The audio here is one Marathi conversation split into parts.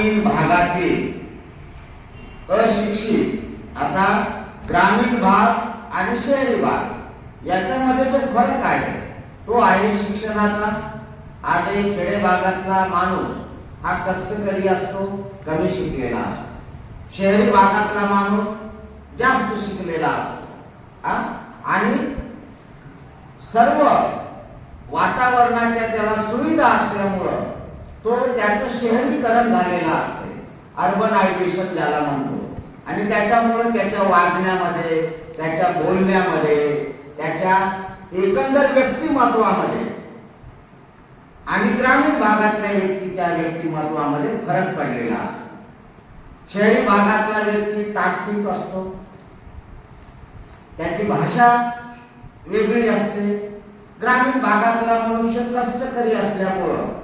ग्रामीण भागातील अशिक्षित आता ग्रामीण भाग आणि शहरी भाग याच्यामध्ये जो फरक आहे. तो आहे शिक्षणाचा. आजही खेडे भागातला माणूस हा कष्टकरी असतो कमी शिकलेला असतो. शहरी भागातला माणूस जास्त शिकलेला असतो. आणि सर्व वातावरणाच्या त्याला सुविधा असल्यामुळं तो त्याचं शहरीकरण झालेलं असते. अर्बनायझेशन ज्याला म्हणतो. आणि त्याच्यामुळं त्याच्या वागण्यामध्ये त्याच्या बोलण्यामध्ये त्याच्या एकंदर व्यक्तिमत्वामध्ये आणि ग्रामीण भागातल्या व्यक्तीच्या व्यक्तिमत्वामध्ये फरक पडलेला असतो. शहरी भागातला व्यक्ती टाकटीक असतो. त्याची भाषा वेगळी असते. ग्रामीण भागातला मनुष्य कष्टकरी असल्यामुळं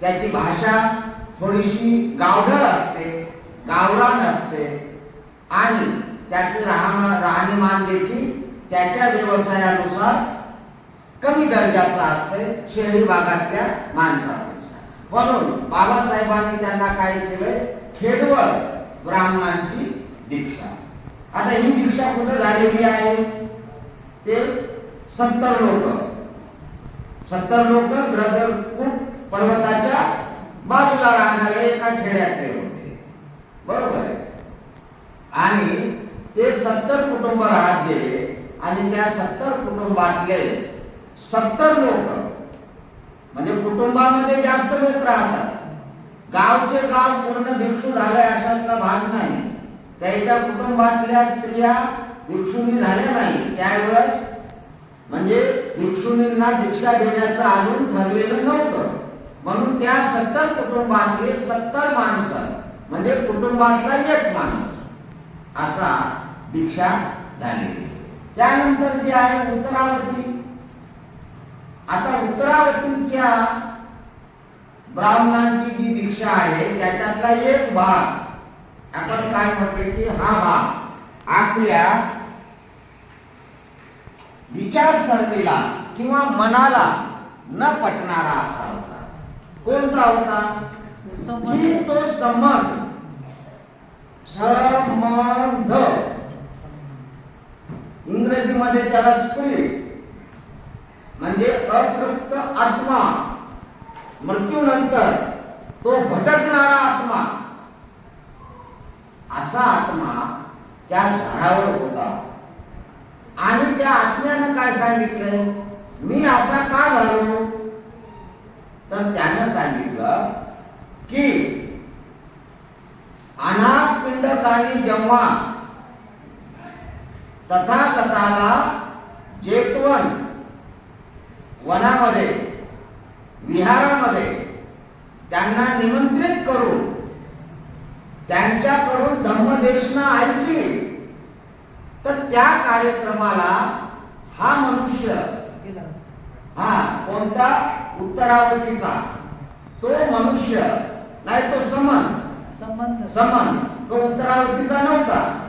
त्याची भाषा थोडीशी गावढळ असते गावरान असते. आणि त्याचे राहण राहणीमान देखील त्याच्या व्यवसायानुसार कमी दर्जाचं असते शहरी भागातल्या माणसापेक्षा. म्हणून बाबासाहेबांनी त्यांना काय केलंय? खेडवळ ब्राह्मणांची दीक्षा. आता ही दीक्षा कुठं झालेली आहे? ते सत्तर लोक. सत्तर लोक ग्रदरकूट पर्वताच्या बाजूला राहणाऱ्या एका खेड्यातले होते. बरोबर आहे? आणि ते सत्तर कुटुंब राहत गेले आणि त्या सत्तर कुटुंबातले सत्तर लोक म्हणजे कुटुंबामध्ये जास्त लोक राहतात. गावचे गाव पूर्ण भिक्षू झाले अशातला भाग नाही. त्याच्या कुटुंबातल्या स्त्रिया भिक्षुनी झाल्या नाही. त्यावेळेस म्हणजे भिक्षुनींना दीक्षा देण्याचं अजून ठरलेलं नव्हतं. म्हणून त्या सत्तर कुटुंबातले सत्तर माणसं म्हणजे कुटुंबातला एक माणूस. असा दीक्षा झालेली त्यानंतर जी आहे उत्तरावती. आता उत्तरावतीच्या ब्राह्मणांची जी दीक्षा आहे त्याच्यातला एक भाग. आपण काय म्हटले की हा भाग. आपल्या विचारसरणीला किंवा मनाला न पटणारा असा होता. कोणता होता? की तो संबंध. संबंध. इंग्रजीमध्ये त्याला स्पिरिट म्हणजे अतृप्त आत्मा. मृत्यूनंतर तो भटकणारा आत्मा. असा आत्मा त्या झाडावर होता. आणि त्या आत्म्यानं काय सांगितलं? मी असा का झालो तर त्यानं सांगितलं की अनाथ पिंडकानी जेव्हा तथाकथाला जेतवन वनामध्ये विहारामध्ये त्यांना निमंत्रित करून त्यांच्याकडून धम्मदेशना ऐकली तर त्या कार्यक्रमाला हा मनुष्य हा कोणता? उत्तरावतीचा तो मनुष्य नाही तो समन. संबंध समन. तो उत्तरावतीचा नव्हता.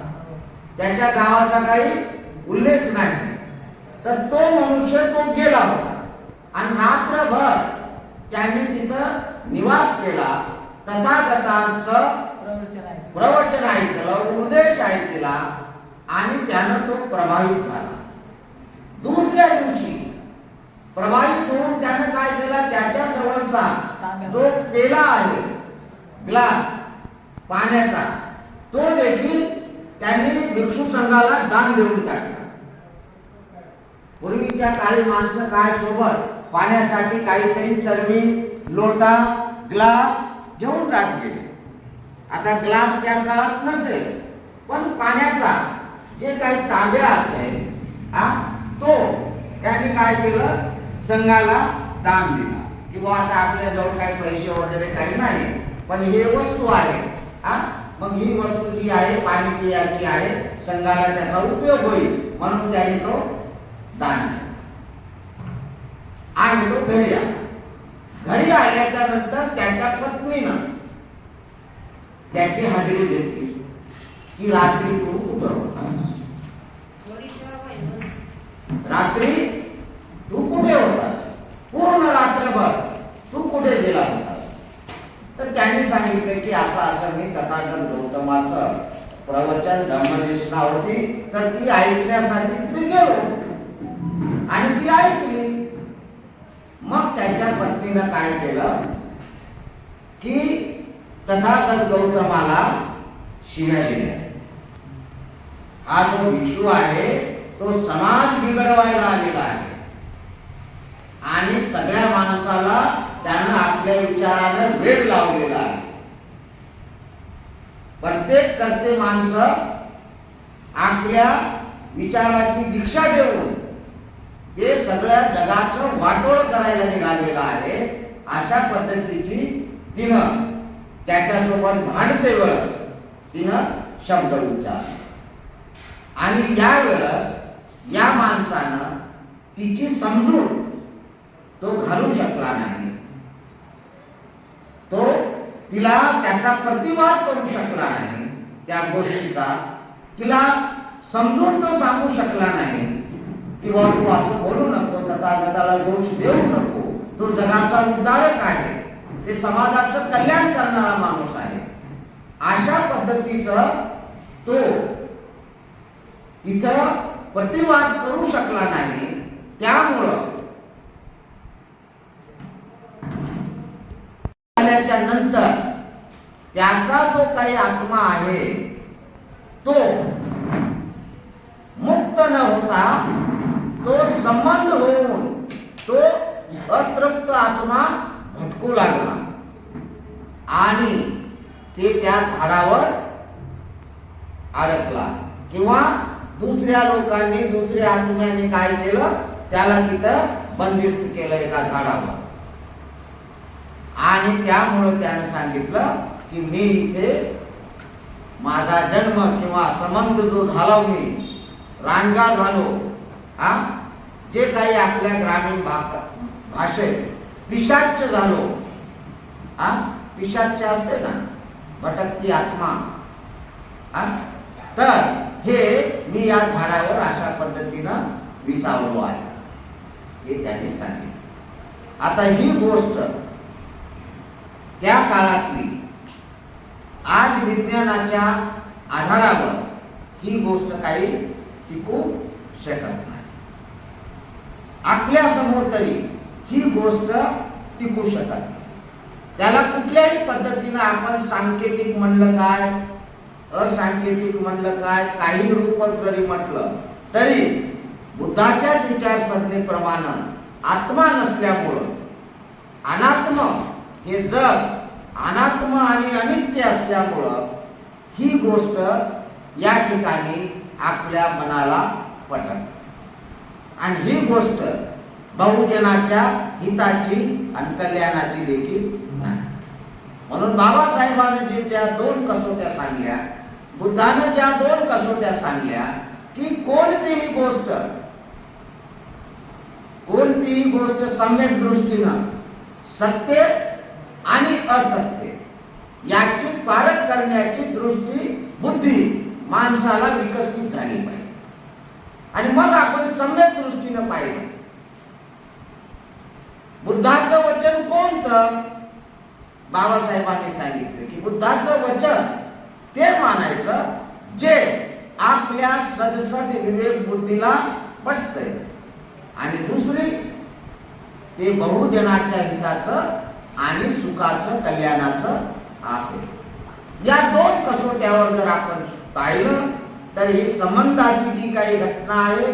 त्याच्या गावाचा काही उल्लेख नाही. तर तो मनुष्य तो गेला होता. आणि रात्रभर त्यांनी तिथं निवास केला. तथागतांचं प्रवचन आहे प्रवचन ऐकलं उपदेश ऐकला. आणि त्यानं तो प्रभावित झाला. दुसऱ्या दिवशी प्रभावित होऊन त्यानं काय केला? त्याच्या जवळचा तांब्या. जो पेला आहे ग्लास पाण्याचा तो देखील त्यांनी भिक्षू संघाला दान देऊन टाकला. पूर्वीच्या काळी माणसं काय सोबत? पाण्यासाठी काहीतरी चरबी लोटा ग्लास घेऊन जात गेले. आता ग्लास त्या काळात नसेल पण पाण्याचा जे काही तांब्या असेल हा तो त्यांनी काय केलं? संघाला दान दिला. की बुवा आता आपल्या जवळ काही पैसे वगैरे काही नाही पण हे वस्तू आहे. हा? मग ही वस्तू जी आहे पाणी पियाची आहे संघाला त्याचा उपयोग होईल म्हणून त्यांनी तो दान केला. आणि तो घरी आला. घरी आल्याच्या नंतर त्याच्या पत्नीनं त्याची हाजरी घेतली. की रात्री तू कुठं होतास रात्री तू कुठे होतास? पूर्ण रात्रभर तू कुठे गेला होतास? तर त्यांनी सांगितलं की असं असं मी तथागत गौतमाचं प्रवचन धर्मदेशना होती तर ती ऐकण्यासाठी तिथे गेलो आणि ती ऐकली. मग त्याच्या पत्नीनं काय केलं? की तथागत गौतमाला शिव्या दिल्या. हा जो भिक्षू आहे तो समाज बिघडवायला आलेला आहे. आणि सगळ्या माणसाला त्यानं आपल्या विचारानं वेळ लावलेला आहे. प्रत्येक करते माणसं आपल्या विचाराची दीक्षा देऊन ते सगळ्या जगाचं वाटोळ करायला निघालेलं आहे अशा पद्धतीची तिनं त्याच्यासोबत भांडते वेळस तिनं शब्द उच्चार आणि या वेळेस या माणसानं तिची समजून तो घालू शकला नाही. तो तिला त्याचा प्रतिवाद करू शकला नाही त्या गोष्टीचा. तिला समजून तो सांगू शकला नाही किंवा तू असं बोलू नको तथागताला दोष देऊ नको. तो जगाचा उद्धारक आहे. ते समाजाचं कल्याण करणारा माणूस आहे. अशा पद्धतीचं तो तिथं प्रतिवाद करू शकला नाही. त्यामुळं झाल्याच्या त्याचा जो काही आत्मा आहे तो मुक्त न होता तो संबंध होऊन तो अतृप्त आत्मा भटकू लागला. आणि ते त्या झाडावर अडकला. किंवा दुसऱ्या लोकांनी दुसऱ्या आत्म्याने काय केलं? त्याला तिथं बंदिस्त केलं एका झाडावर. आणि त्यामुळं त्यानं सांगितलं की मी इथे माझा जन्म किंवा संबंध जो झाला हो मी रानगा झालो हा जे काही आपल्या ग्रामीण भागात भाषेत पिशाच्य झालो हा पिशाच्य असते ना भटकती आत्मा हा तर हे मी या झाडावर अशा पद्धतीनं विसावलो आहे. हे त्यांनी सांगितलं. आता ही गोष्ट त्या काळातली आज विज्ञानाच्या आधारावर ही गोष्ट काही टिकू शकत नाही आपल्यासमोर तरी ही गोष्ट टिकू शकत नाही. त्याला कुठल्याही पद्धतीनं आपण सांकेतिक म्हणलं काय असांकेतिक म्हणलं काय काही रूपक जरी म्हटलं तरी बुद्धाच्याच विचारसरणीप्रमाणे आत्मा नसल्यामुळं अनात्म हे जग अनात्म आणि अनित्य असल्यामुळं ही गोष्ट या ठिकाणी आपल्या मनाला पटत. आणि ही गोष्ट बहुजनाच्या हिताची आणि कल्याणाची देखील नाही. म्हणून बाबासाहेबांनी जे त्या दोन कसोट्या सांगल्या बुद्धानं ज्या दोन कसोट्या सांगल्या की कोणतीही गोष्ट कोणतीही गोष्ट सम्यक दृष्टीनं सत्य असत्य याची पारख करण्याची दृष्टी बुद्धी माणसाला विकसित झाली पाहिजे. आणि मग आपण सम्यक दृष्टीनं पाहिलं. बुद्धाचं वचन कोणतं? बाबासाहेबांनी सांगितलं की बुद्धाचं वचन ते मानायचं जे आपल्या सदसद विवेक बुद्धीला पटतंय. आणि दुसरी ते बहुजनाच्या हिताचं आणि सुखाचं कल्याणाचं असेल. या दोन कसोट्यावर जर आपण पाहिलं तर ही संबंधाची जी काही घटना आहे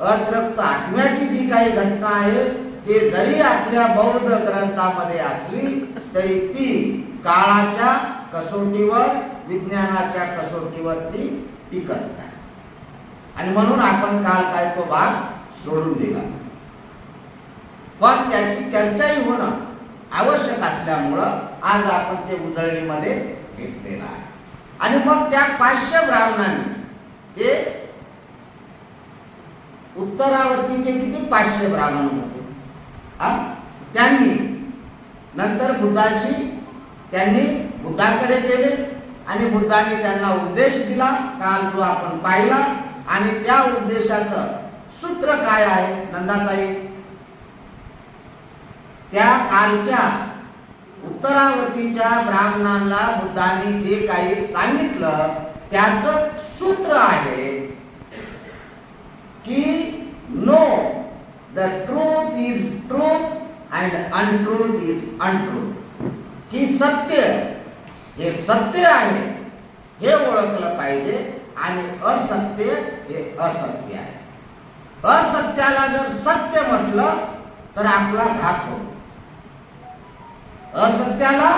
अतृप्त आत्म्याची जी काही घटना आहे ते जरी आपल्या बौद्ध ग्रंथामध्ये असली तरी ती काळाच्या कसोटीवर विज्ञानाच्या कसोटीवरती टिकत नाही आणि म्हणून आपण काल काय तो भाग सोडून दिला. पण त्याची चर्चाही होणं आवश्यक असल्यामुळं आज आपण ते उजळणीमध्ये घेतलेलं आहे. आणि मग त्या पाचशे ब्राह्मणांनी ते उत्तरावतीचे किती पाचशे ब्राह्मण होते? हा? त्यांनी नंतर बुद्धाची त्यांनी बुद्धाकडे गेले आणि बुद्धाने त्यांना उपदेश दिला. काल जो आपण पाहिला आणि त्या उपदेशाचं सूत्र काय आहे? नंदाताई त्या कालच्या उत्तरावतीच्या ब्राह्मणांना बुद्धांनी जे काही सांगितलं त्याचं सूत्र आहे की no the truth is truth and untruth is untruth की सत्य हे सत्य आहे हे ओळखलं पाहिजे आणि असत्य हे असत्य आहे. असत्याला जर सत्य म्हटलं तर आपला घात होतो. असत्याला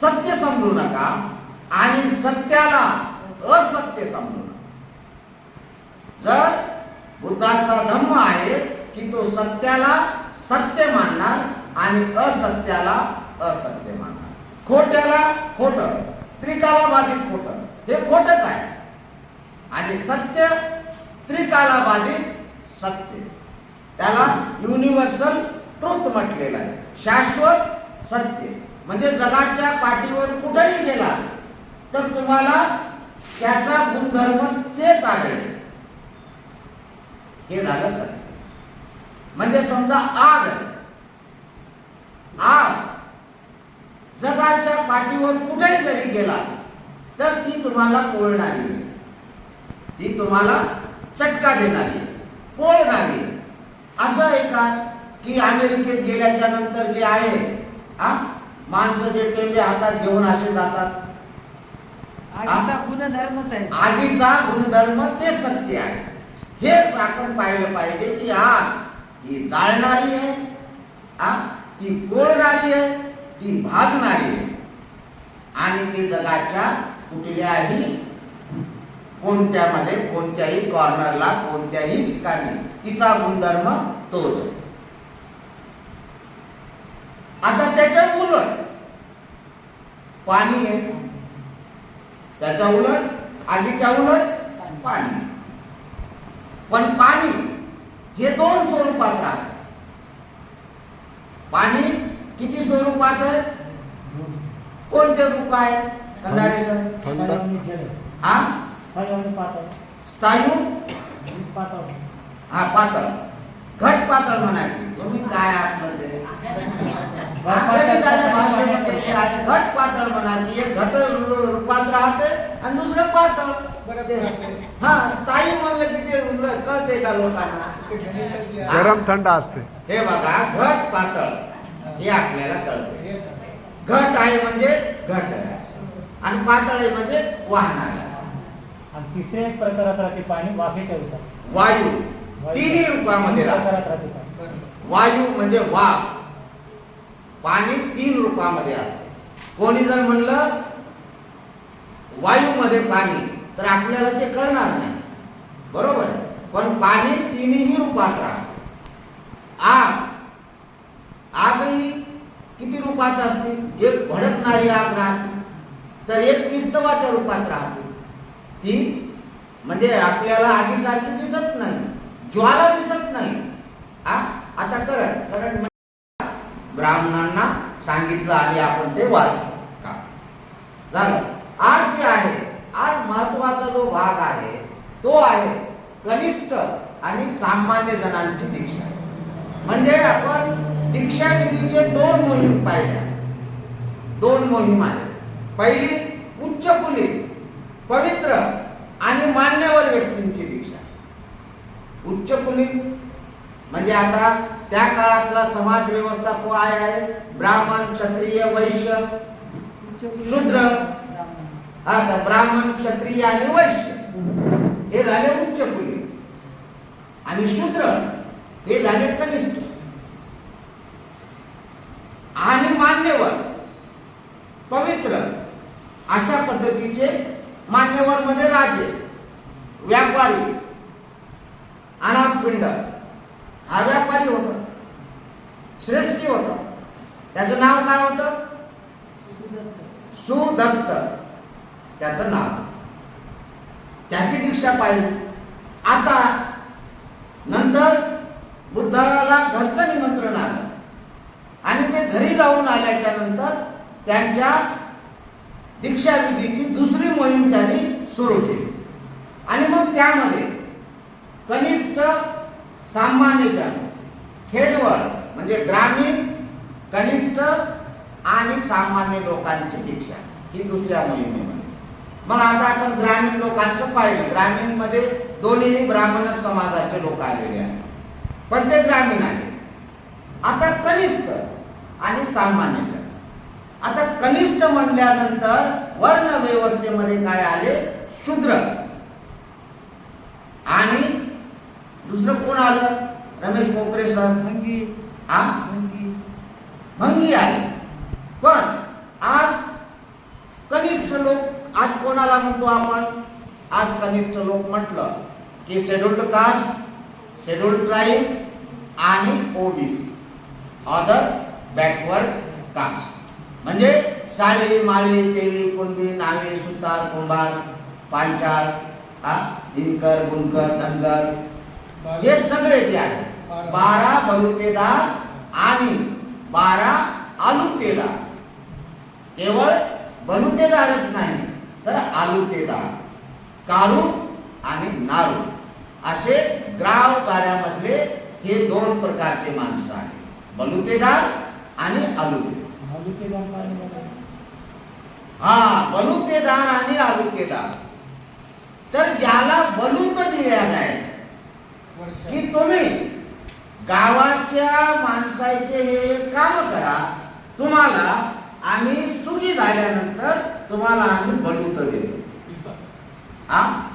सत्य समजू नका आणि सत्याला असत्य समजू नका. जर बुद्धाचा धम्म आहे की तो सत्याला सत्य मानणार आणि असत्याला असत्य मानणार. खोट्याला खोट त्रिकाला बाधित खोट हे खोटच आहे. आणि सत्य त्रिकाला बाधित सत्य. त्याला युनिव्हर्सल ट्रुथ म्हटलेलं आहे. शाश्वत सत्य. म्हणजे जगाच्या पाठीवर कुठेही गेला तर तुम्हाला त्याचा गुणधर्म तेच आढळेल. हे झालं सत्य. म्हणजे समजा आग आग जगाच्या पाठीवर कुठेही जरी गेला तर ती तुम्हाला कोळणारी ती तुम्हाला चटका देणारी कोळणारी असं आहे का की अमेरिकेत गेल्याच्यानंतर जे आहे हा? माणसं जे टेंबे हातात घेऊन असे जातात. आगीचा गुणधर्मच आहे. आगीचा गुणधर्म ते सत्य आहे. हेच आपण पाहिलं पाहिजे की आग ही जाळणारी आहे. हा? ती पोळणारी आहे. ती भाजणारी आहे. आणि ती जगाच्या कुठल्याही कोणत्यामध्ये कोणत्याही कॉर्नरला कोणत्याही ठिकाणी तिचा गुणधर्म तोच आहे. आता त्याच्या उलट. पाणी आहे. त्याच्या उलट आगीच्या उलट पाणी. पण पाणी हे दोन स्वरूपात राहत. पाणी किती स्वरूपात आहे? कोणते रूप आहे? कंदारे सर. हा? स्थायी पातळ. स्थायू? पातळ. हा पातळ. घट पातळ म्हणायची तुम्ही काय आहे, घट पातळ म्हणायची एक घट रूपात राहते आणि दुसरं पातळ हा स्थायी म्हणलं की ते उलट कळते का लोकांना? गरम थंड असते. हे बघा घट पातळ हे आपल्याला कळते घट आहे म्हणजे घट. आहे आणि पातळ आहे म्हणजे वाहणार. आहे. आणि तिसऱ्या एक प्रकारात राहते पाणी वाफेच्या रूपात. वायू. तिन्ही रूपामध्ये राहते वायू म्हणजे वाफ. पाणी तीन रूपामध्ये असते. कोणी जर म्हणलं वायूमध्ये पाणी तर आपल्याला ते कळणार नाही. बरोबर? पण पाणी तिन्ही रूपात राहते. आग. आगही किती रूपात असते? एक भडकणारी आग राहते. तर एक विस्तवाच्या रूपात राहते. ती म्हणजे आपल्याला आगीसारखी दिसत नाही. ज्वाला दिसत नाही. हा? आता करण करण ब्राह्मणांना सांगितलं आणि आपण ते वाचलं का? झालं. आज जे आहे आज महत्त्वाचा जो भाग आहे तो आहे कनिष्ठ आणि सामान्य जणांची दीक्षा. म्हणजे आपण दीक्षा विधीचे दोन मोहीम पाहिल्या. दोन मोहीम आहेत. पहिली उच्च कुलीन पवित्र आणि मान्यवर व्यक्तींची. दीक्षा उच्च कुलीन म्हणजे आता त्या काळातला समाज व्यवस्था काय आहे ब्राह्मण क्षत्रिय वैश्य शूद्र. ब्राह्मण. तर ब्राह्मण क्षत्रिय आणि वैश्य हे झाले उच्च कुलीन आणि शूद्र हे झाले कनिष्ठ आणि मान्यवर पवित्र अशा पद्धतीचे मान्यवर मध्ये राजे व्यापारी अनाथपिंड हा व्यापारी होता श्रेष्ठी होता त्याचं नाव काय होतं सुदत्त. सुदत्त त्याचं नाव पाहिजे आता नंतर बुद्धाला घरचं निमंत्रण आलं. आणि ते घरी जाऊन आल्याच्यानंतर त्यांच्या दीक्षाविधीची दुसरी मोहीम त्यांनी सुरू केली. आणि मग त्यामध्ये कनिष्ठ सामान्यजन खेडवळ म्हणजे ग्रामीण कनिष्ठ आणि सामान्य लोकांची दीक्षा. ही दुसऱ्या मोहिमेमध्ये. मग आता आपण ग्रामीण लोकांचं पाहिलं. ग्रामीणमध्ये दोन्ही ब्राह्मण समाजाचे लोक आलेले आहेत. पण ते ग्रामीण आहे आता कनिष्ठ आणि सामान्य. आता कनिष्ठ म्हणल्यानंतर वर्ण व्यवस्थेमध्ये काय आले? शूद्र. आणि दुसरं कोण आलं? रमेश पोखरे सर. भंगी. हा? भंगी. भंगी आले. पण आज कनिष्ठ लोक आज कोणाला म्हणतो आपण? आज कनिष्ठ लोक म्हटलं की शेड्युल्ड कास्ट शेड्युल्ड ट्राईब आणि ओबीसी अदर बॅकवर्ड कास्ट म्हणजे साळी माळी तेली कुणबी नावे सुतार कुंभार पांचाळ हा दिनकर बुनकर धनगर हे सगळे जे आहे बारा बलुतेदार आणि बारा आलुतेदार. केवळ बलुतेदारच नाही तर आलुतेदार काळू आणि नारू. असे ग्राव गाड्यामधले हे दोन प्रकारचे माणसं आहेत. बलुतेदार आणि आलुतेदार? हा बलुतेदार आणि आलुतेदार तर ज्याला बलुत दिल्या जायचं की तुम्ही गावाच्या माणसाचे हे काम करा. तुम्हाला आम्ही सुखी झाल्यानंतर तुम्हाला आम्ही बलुत देतो. हा?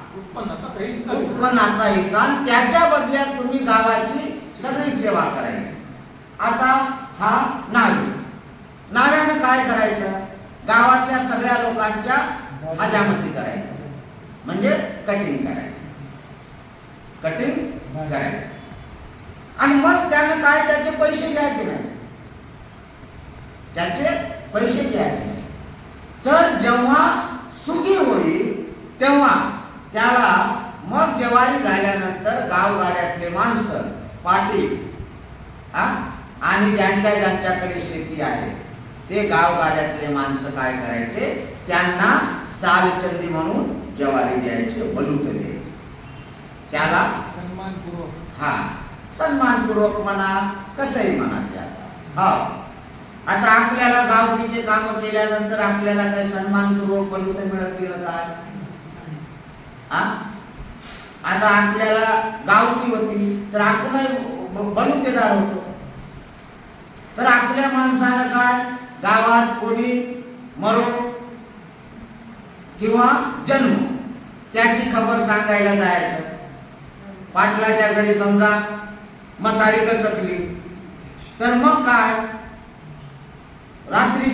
उत्पन्नाचा हिस्सा त्याच्या बदल्यात तुम्ही गावाची सगळी सेवा करायची. आता हा नावे. नाव्यानं काय करायचं? गावातल्या सगळ्या लोकांच्या हजामती करायच्या. म्हणजे कटिंग करायचं. कटिंग करायचं. आणि मग त्यानं काय त्याचे पैसे घ्यायचे नाही त्याचे पैसे घ्यायचे. तर जेव्हा सुखी होईल तेव्हा त्याला मग ज्वारी झाल्यानंतर गावगाड्यातले माणसं पाटील हा? आणि ज्यांच्या ज्यांच्याकडे शेती आहे ते गावगाड्यातले माणसं काय करायचे? त्यांना सालचंदी म्हणून ज्वारी द्यायचे बलूत द्यायचे. त्याला सन्मानपूर्वक. हा सन्मानपूर्वक म्हणा कसंही म्हणा त्या हा. आता आपल्याला गावकीचे काम केल्यानंतर आपल्याला काही सन्मानपूर्वक बलूत मिळत गेलं काय हा? आता आपल्याला गावकी होती तर आपणही बलुतेदार होतो. तर आपल्या माणसानं काय? गावात कोणी मरो किंवा जन्म त्याची खबर सांगायला जायचं. पाटलाच्या घरी समजा म्हातारी चकली तर मग काय? રાત્રિ